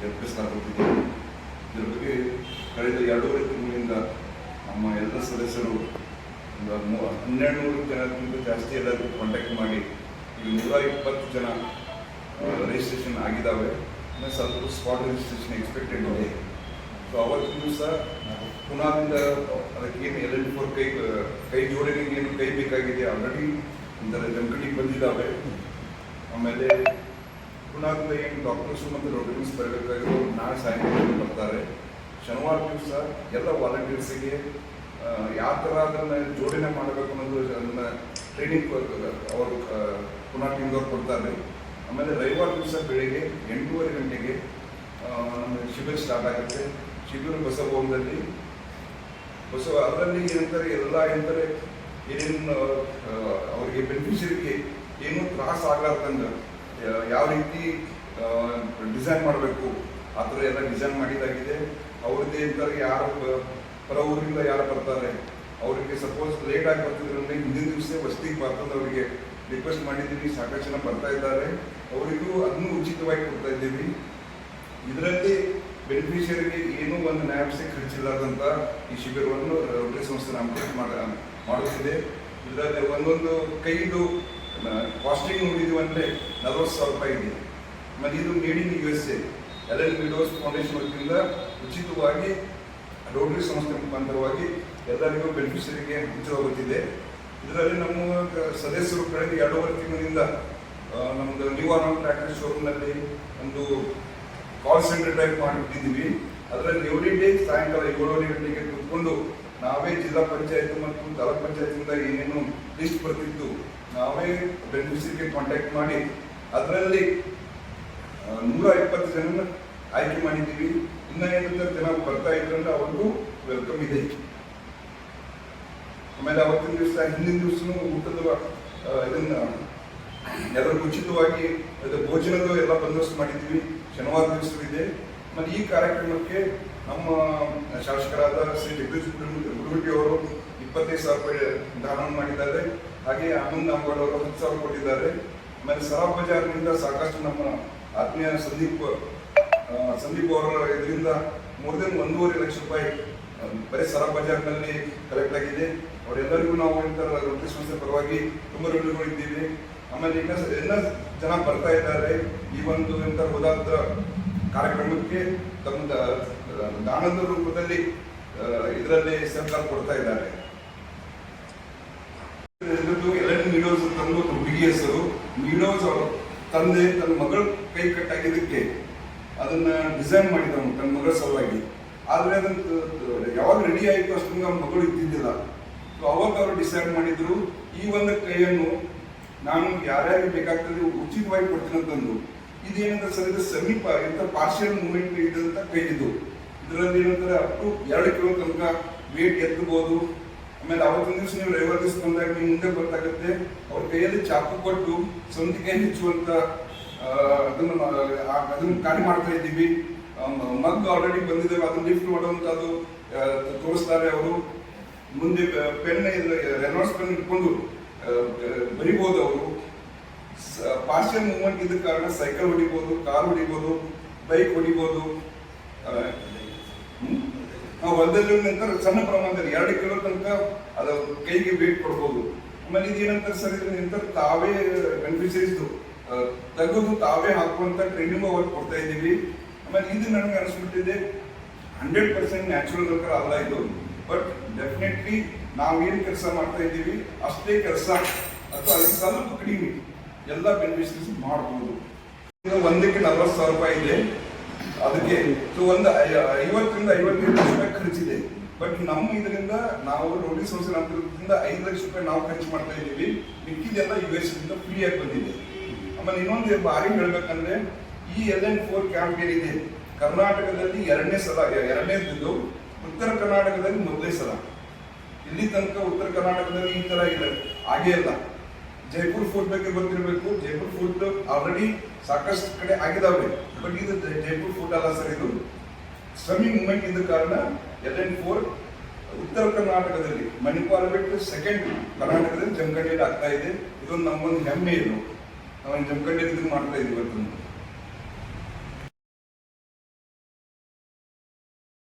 ಏರ್ಪಡಿಸಲಾಗುತ್ತಿದೆ ಇದರ ಬಗ್ಗೆ ಕಳೆದ ಎರಡೂವರೆ ತಿಂಗಳಿಂದ ನಮ್ಮ ಎಲ್ಲ ಸದಸ್ಯರು ಒಂದು ಮೂ- ಹನ್ನೆರಡು ನೂರು ಜನಕ್ಕಿಂತ ಜಾಸ್ತಿ ಎಲ್ಲರಿಗೂ ಕಾಂಟ್ಯಾಕ್ಟ್ ಮಾಡಿ, ಈಗ ನೂರ ಇಪ್ಪತ್ತು ಜನ ರಿಜಿಸ್ಟ್ರೇಷನ್ ಆಗಿದ್ದಾವೆ ಸ್ವಲ್ಪ ಸ್ಪಾಟ್ ರಿಜಿಸ್ಟ್ರೇಷನ್ ಎಕ್ಸ್ಪೆಕ್ಟೆಡ್ ಇದೆ ಸೊ ಅವತ್ತಿನ ದಿವಸ ಪುನಾದಿಂದ ಅದಕ್ಕೇನು ಎಲ್ ಎಲ್ ಫೋರ್ ಕೈ ಕೈ ಜೋಡಣೆಗೆ ಏನು ಕೈ ಬೇಕಾಗಿದೆ ಆಲ್ರೆಡಿ ಒಂಥರ ಜಂಕಡಿ ಬಂದಿದ್ದಾವೆ. ಆಮೇಲೆ ಪುನಾದಿಂದ ಏನು ಡಾಕ್ಟರ್ಸ್ ಮತ್ತು ಡಾಕ್ಟರ್ಸ್ ಬರಬೇಕಾಗಿರೋ ನಾಳೆ ಸಾಯಂಕಾಲ ಬರ್ತಾರೆ. ಶನಿವಾರ ದಿವಸ ಎಲ್ಲ ವಾಲಂಟಿಯರ್ಸಿಗೆ ಯಾವ ಥರ ಅದನ್ನು ಜೋಡಣೆ ಮಾಡಬೇಕು ಅನ್ನೋದು ಅದನ್ನು ಟ್ರೈನಿಂಗ್ ಅವರು ಪುನಃ ಟೀಮ್ದವ್ರು ಕೊಡ್ತಾರೆ. ಆಮೇಲೆ ರವಿವಾರ ದಿವಸ ಬೆಳಿಗ್ಗೆ ಎಂಟೂವರೆ ಗಂಟೆಗೆ ನಮ್ಮ ಶಿಬಿರ ಸ್ಟಾರ್ಟ್ ಆಗುತ್ತೆ. ಶಿಬಿರ ಬಸವಭವನದಲ್ಲಿ. ಬಸವ, ಅದರಲ್ಲಿ ಏನಂತಾರೆ, ಎಲ್ಲ ಏನಂತಾರೆ, ಏನೇನು ಅವರಿಗೆ ಬೆನಿಫಿಷರಿಗೆ ಏನು ತ್ರಾಸ ಆಗ್ಲಾರ್ದಂಗೆ ಯಾವ ರೀತಿ ಡಿಸೈನ್ ಮಾಡಬೇಕು, ಆ ಥರ ಎಲ್ಲ ಡಿಸೈನ್ ಮಾಡಿದಾಗಿದೆ ಅವ್ರದ್ದೇ ಅಂತಾರೆ ಯಾರು ಪರ ಊರಿಂದ ಯಾರು ಬರ್ತಾರೆ. ಅವರಿಗೆ ಸಪೋಸ್ ಲೇಟ್ ಆಗಿ ಬರ್ತಿದ್ರೆ ಹಿಂದಿನ ದಿವಸ ವಸ್ತಿಗೆ ಬರ್ತದೆ ಅವರಿಗೆ ರಿಕ್ವೆಸ್ಟ್ ಮಾಡಿದ್ದೀವಿ ಸಾಕಷ್ಟು ಜನ ಬರ್ತಾ ಇದ್ದಾರೆ. ಅವರಿಗೂ ಅದನ್ನು ಉಚಿತವಾಗಿ ಕೊಡ್ತಾ ಇದ್ದೀವಿ. ಇದರಲ್ಲಿ ಬೆನಿಫಿಷಿಯರಿಗೆ ಏನೂ ಒಂದು ನ್ಯಾಯಸೆ ಖರ್ಚಿಲ್ಲದಂತ ಈ ಶಿಬಿರವನ್ನು ಸಂಸ್ಥೆ ನಾಮಕರಣ ಮಾಡ, ಮಾಡುತ್ತಿದೆ. ಇದರಲ್ಲಿ ಒಂದೊಂದು ಕೈದು ಕಾಸ್ಟಿಂಗ್ ನೋಡಿದ್ವಿ ಅಂದರೆ ನಲ್ವತ್ತು ಸಾವಿರ ರೂಪಾಯಿ ಇದೆ. ಮತ್ತು ಇದು made in U S A L L widows foundation ವತಿಯಿಂದ ಉಚಿತವಾಗಿ ರೋಟರಿ ಸಂಸ್ಥೆ ಮುಖಾಂತರವಾಗಿ ಎಲ್ಲರಿಗೂ ಬೆನಿಫಿಷರಿಗೆ ಹಂಚಲಾಗುತ್ತಿದೆ ಇದರಲ್ಲಿ ನಮ್ಮ ಸದಸ್ಯರು ಕಳೆದ ಎರಡೂವರೆ ತಿಂಗಳಿಂದ ನಮ್ಮದು ನ್ಯೂ ಆರ್ಮ್ ಟ್ರ್ಯಾಕ್ಟರ್ ಶೋರೂಮ್ನಲ್ಲಿ ಒಂದು ಕಾಲ್ ಸೆಂಟರ್ ಟೈಪ್ ಮಾಡಿಬಿಟ್ಟಿದ್ದೀವಿ. ಅದರಲ್ಲಿ ಎವ್ರಿ ಡೇ ಸಾಯಂಕಾಲ ಏಳುವರೆ ಗಂಟೆಗೆ ಕೂತ್ಕೊಂಡು ನಾವೇ ಜಿಲ್ಲಾ ಪಂಚಾಯತ್ ಮತ್ತು ತಾಲೂಕ್ ಪಂಚಾಯತಿಂದ ಏನೇನು ಲಿಸ್ಟ್ ಬರ್ತಿತ್ತು, ನಾವೇ ಬೆನಿಫಿಷರಿಗೆ ಕಾಂಟ್ಯಾಕ್ಟ್ ಮಾಡಿ, ಅದರಲ್ಲಿ ನೂರ ಇಪ್ಪತ್ತು ಜನ ಆಯ್ಕೆ ಮಾಡಿದ್ದೀವಿ. ಇನ್ನ ಏನಂತ ಜನ ಬರ್ತಾ ಇದ್ರಂದ್ರೆ ಅವ್ರಿಗೂ ವೆಲ್ಕಮ್ ಇದೆ. ಆಮೇಲೆ ಅವತ್ತಿನ ದಿವಸ, ಹಿಂದಿನ ದಿವಸನೂ ಊಟದ ಇದನ್ನ ಎಲ್ಲರಿಗೂ ಉಚಿತವಾಗಿ ಭೋಜನದ ಎಲ್ಲ ಬಂದೋಬಸ್ತ್ ಮಾಡಿದ್ದೀವಿ. ಶನಿವಾರ ದಿವಸವಿದೆ. ಮತ್ತು ಈ ಕಾರ್ಯಕ್ರಮಕ್ಕೆ ನಮ್ಮ ಶಾಸಕರಾದ ಶ್ರೀ ಜಗದೀಶ್ ಗುರುಗಿ ಅವರು ಇಪ್ಪತ್ತೈದು ಸಾವಿರ ರೂಪಾಯಿ ದಾನ ಮಾಡಿದ್ದಾರೆ. ಹಾಗೆ ಆನಂದ್ ನಾಮಗೌಡ ಅವರು ಹತ್ತು ಸಾವಿರ ಕೊಟ್ಟಿದ್ದಾರೆ. ಆಮೇಲೆ ಸರಾಬ್ ಬಜಾರ್ನಿಂದ ಸಾಕಷ್ಟು ನಮ್ಮ ಆತ್ಮೀಯ ಸಂದೀಪ್ ಸಂದೀಪ್ ಅವರ ಇದರಿಂದ ಮೋರ್ ದೆನ್ ಒಂದೂವರೆ ಲಕ್ಷ ರೂಪಾಯಿ ಬರೀ ಸರಾಬ್ ಬಜಾರ್ನಲ್ಲಿ ಕಲೆಕ್ಟ್ ಆಗಿದೆ. ಅವರೆಲ್ಲರಿಗೂ ನಾವು ಇಂತರ ವೃತ್ತಿ ಸಂಸ್ಥೆ ಪರವಾಗಿ ತುಂಬ ಋಣಿಗಳಿದ್ದೀವಿ ಆಮೇಲೆ ಇನ್ನ ಎಲ್ಲ ಜನ ಬರ್ತಾ ಇದ್ದಾರೆ. ಈ ಒಂದು ಇಂಥ ಉದಾತ್ತ ಕಾರ್ಯಕ್ರಮಕ್ಕೆ ತಮ್ಮ ದಾನದ ರೂಪದಲ್ಲಿ ಇದರಲ್ಲಿ ಸಹಕಾರ ಕೊಡ್ತಾ ಇದ್ದಾರೆ. ಎಲೆನ್ ಒಂದು ಹುಡುಗಿ ಹೆಸರು ಅವರು ತಂದೆ ತನ್ನ ಮಗಳ ಕೈ ಕಟ್ಟಾಗಿದ್ದಕ್ಕೆ ಅದನ್ನ ಡಿಸೈನ್ ಮಾಡಿದವನು, ತನ್ನ ಮಗಳ ಸಲುವಾಗಿ. ಆದ್ರೆ ಅದನ್ನ ಯಾವಾಗ ರೆಡಿ ಆಯಿತು ಅಷ್ಟೊಂದು ಅವ್ನ ಮಗಳು ಇದ್ದಿದ್ದಿಲ್ಲ. ಸೊ ಅವಾಗ ಅವರು ಡಿಸೈಡ್ ಮಾಡಿದ್ರು, ಈ ಒಂದು ಕೈಯನ್ನು ನಾನು ಯಾರ್ಯಾರಿಗೆ ಬೇಕಾಗ್ತದೆ ಉಚಿತವಾಗಿ ಕೊಡ್ತೀನಿ ಅಂತಂದು ಇದೇನಂತ ಸರ್ ಇದು ಸಮೀಪ ಇಂಥ ಪಾರ್ಷಿಯಲ್ ಮೂವ್ಮೆಂಟ್ ಇದ್ದಂತ ಕೈ ಇದು ಇದರಲ್ಲಿ ಏನಂತಾರೆ ಅಪ್ ಟು ಎರಡು ಕಿಲೋ ತನಕ ವೇಟ್ ಎತ್ತಬಹುದು. ಆಮೇಲೆ ಅವತ್ತಿನ ದಿವಸ ನೀವು ರವಿವಾರ ದಿವಸ ಬಂದಾಗ ನೀವು ಮುಂದೆ ಗೊತ್ತಾಗುತ್ತೆ ಅವ್ರ ಕೈಯಲ್ಲಿ ಚಾಕು ಕೊಟ್ಟು ಸಂತಿಕೆ ಹೆಚ್ಚುವಂತ ಅದನ್ನು ಅದನ್ನು ಕಾರ್ಯ ಮಾಡ್ತಾ ಇದ್ದೀವಿ. ಮಗ್ ಆಲ್ರೆಡಿ ಬಂದಿದ್ದೇವೆ ಅದನ್ನ ಲಿಫ್ಟ್ ಮಾಡುವಂತದ್ದು ಆ, ತೋರಿಸ್ತಾರೆ ಅವರು. ಮುಂದೆ ಪೆನ್ ರೆನಾಲ್ಡ್ಸ್ ಪೆನ್ ಇಟ್ಕೊಂಡು ಬರಿಬೋದು ಅವರು. ಪಾರ್ಷಿಯಲ್ ಮೂವ್ಮೆಂಟ್ ಇದ್ದ ಕಾರಣ ಸೈಕಲ್ ಹೊಡಿಬೋದು ಕಾರ್ ಹೊಡಿಬೋದು ಬೈಕ್ ಹೊಡಿಬೋದು? ನಾವು ಹೊಲದಲ್ಲಿ ನಂತರ ಸಣ್ಣ ಪ್ರಮಾಣದಲ್ಲಿ ಎರಡು ಕಿಲೋ ತನಕ ಅದು ಕೈಗೆ ವೇಟ್ ಕೊಡ್ಬೋದು. ಆಮೇಲೆ ಇದೇನಂತಾರೆ ಸರ್ ಇದ್ರ ನಂತರ ತಾವೇ ಬೆನಿಫಿಷರೀಸ್ದು ತೆಗೆದು ತಾವೇ ಹಾಕುವಂತ ಟ್ರೈನಿಂಗ್ ಅವ್ರಿಗೆ ಕೊಡ್ತಾ ಇದ್ದೀವಿ. ಆಮೇಲೆ ಇದು ನನಗೆ ಅನಿಸ್ಬಿಟ್ಟಿದೆ ಹಂಡ್ರೆಡ್ ಪರ್ಸೆಂಟ್ ನ್ಯಾಚುರಲ್ ವರ್ಕರ್ ಅಲ್ಲ ಇದು. ಬಟ್ ಡೆಫಿನೆಟ್ಲಿ ನಾವು ಏನು ಕೆಲಸ ಮಾಡ್ತಾ ಇದ್ದೀವಿ, ಅಷ್ಟೇ ಕೆಲಸ. ಅಥವಾ ಸ್ವಲ್ಪ ಕಡಿಮೆ. ಎಲ್ಲ ಬೆನಿಫಿಷರೀಸ್ ಮಾಡ್ಬೋದು. ಒಂದಕ್ಕೆ ನಲವತ್ತು ಸಾವಿರ ರೂಪಾಯಿ ಇದೆ. ಅದಕ್ಕೆ ಒಂದು ಐವತ್ತರಿಂದ ಐವತ್ತೈದು ಲಕ್ಷ ರೂಪಾಯಿ ಖರ್ಚಿದೆ. ಬಟ್ ನಮ್ಮ ಇದರಿಂದ ನಾವು ರೋಡಿ ಸಂಸ್ಥೆ ನಮ್ದ್ರಿಂದ ಐದು ಲಕ್ಷ ರೂಪಾಯಿ ನಾವು ಖರ್ಚು ಮಾಡ್ತಾ ಇದ್ದೀವಿ. ಮಿಕ್ಕಿದೆಲ್ಲ ಯು ಎಸ್ ಫ್ರೀ ಆಗಿ ಬಂದಿದೆ. ಆಮೇಲೆ ಇನ್ನೊಂದು ಬಾರಿ ಹೇಳ್ಬೇಕಂದ್ರೆ ಈ ಎಲ್ ಎನ್ ಫೋರ್ ಕ್ಯಾಂಪ್ ಏನಿದೆ? ಕರ್ನಾಟಕದಲ್ಲಿ ಎರಡನೇ ಸಲ ಎರಡನೇದ್ದು ಉತ್ತರ ಕರ್ನಾಟಕದಲ್ಲಿ ಮೊದಲನೇ ಸಲ. ಇಲ್ಲಿ ತನಕ ಉತ್ತರ ಕರ್ನಾಟಕದಲ್ಲಿ ಈ ತರ ಇಲ್ಲ. ಹಾಗೇ ಇಲ್ಲ ಜೈಪುರ್ ಫುಡ್ ಬಗ್ಗೆ ಗೊತ್ತಿರಬೇಕು. ಜೈಪುರ್ ಫುಡ್ ಆಲ್ರೆಡಿ ಸಾಕಷ್ಟು ಕಡೆ ಆಗಿದಾವೆ. ಬಟ್ ಇದು ಜೈಪುರ್ ಫುಡ್ ಅಲ್ಲ ಸರ್ ಇದು. ಸ್ವಿಮ್ಮಿಂಗ್ ಮೂಮೆಂಟ್ ಇದ್ದ ಕಾರಣ ಎಲ್ ಎನ್ ಫೋರ್ ಉತ್ತರ ಕರ್ನಾಟಕದಲ್ಲಿ, ಮಣಿಪಾಲ್ ಬಿಟ್ಟು ಸೆಕೆಂಡ್ ಕರ್ನಾಟಕದಲ್ಲಿ ಜಮಖಂಡಿಯಲ್ಲಿ ಆಗ್ತಾ ಇದೆ. ಇದೊಂದು ನಮ್ಮೊಂದು ಹೆಮ್ಮೆ ಇದು. ನಾವು ಜಮಖಂಡಿಯಲ್ಲಿ ಮಾಡ್ತಾ ಇದ್ದೀವಿ ಇವತ್ತು